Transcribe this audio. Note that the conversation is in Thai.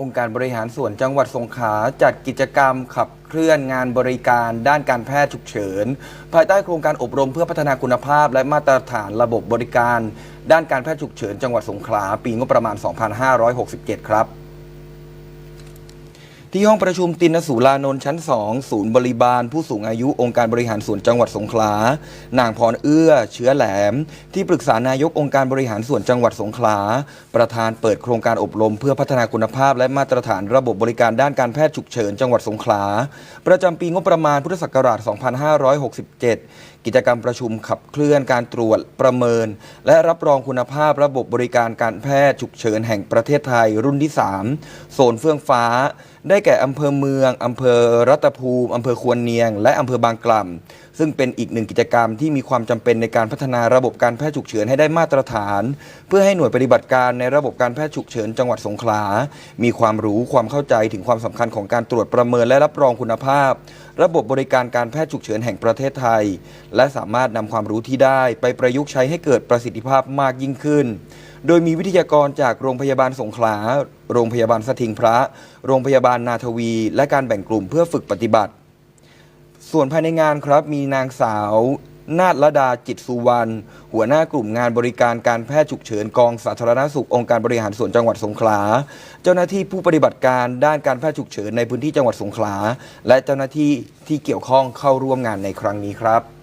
องค์การบริหารส่วนจังหวัดสงขลาจัดกิจกรรมขับเคลื่อนงานบริการด้านการแพทย์ฉุกเฉิน ภายใต้โครงการอบรมเพื่อพัฒนาคุณภาพ และมาตรฐานระบบบริการ ด้านการแพทย์ฉุกเฉิน จังหวัดสงขลาปีงบประมาณ 2567 ครับ ที่ห้องประชุมตินสุรานนท์ชั้น 2 ศูนย์บริบาล ผู้สูงอายุองค์การบริหารส่วนจังหวัดสงขลา นางพรเอื้อ เชื้อแหลม ที่ปรึกษานายกองค์การบริหารส่วนจังหวัดสงขลา ประธานเปิดโครงการอบรมเพื่อพัฒนาคุณภาพ และมาตรฐานระบบบริการด้านการแพทย์ฉุกเฉินจังหวัดสงขลา ประจำปีงบประมาณพุทธศักราช 2567 กิจกรรมประชุมขับเคลื่อนการตรวจประเมิน และรับรองคุณภาพระบบบริการการแพทย์ฉุกเฉินแห่งประเทศไทยรุ่นที่ 3 โซนเฟื่องฟ้า ได้แก่อำเภอเมืองอำเภอรัตภูมิอำเภอควรเนียง และอำเภอบางกล่ำซึ่งเป็นอีกหนึ่งกิจกรรมที่มีความจำเป็นในการพัฒนาระบบการแพทย์ฉุกเฉินให้ได้มาตรฐาน เพื่อให้หน่วยปฏิบัติการในระบบการแพทย์ฉุกเฉินจังหวัดสงขลา มีความรู้ความเข้าใจถึงความสำคัญของการตรวจประเมินและรับรองคุณภาพ ระบบบริการการแพทย์ฉุกเฉินแห่งประเทศไทยและสามารถนำความรู้ที่ได้ไปประยุกต์ใช้ให้เกิดประสิทธิภาพมากยิ่งขึ้น โดยมีวิทยากรจากโรงพยาบาลสงขลา โรงพยาบาลสถิงพระ โรงพยาบาลนาทวี และการแบ่งกลุ่มเพื่อฝึกปฏิบัติ ส่วนภายในงานครับมีนางสาวนาฏรดาจิตสุวรรณหัวหน้ากลุ่มงานบริการการแพทย์ฉุกเฉินกองสาธารณสุของค์การบริหารส่วนจังหวัดสงขลา เจ้าหน้าที่ผู้ปฏิบัติการด้านการแพทย์ฉุกเฉินในพื้นที่จังหวัดสงขลา และเจ้าหน้าที่ที่เกี่ยวข้องเข้าร่วมงานในครั้งนี้ครับ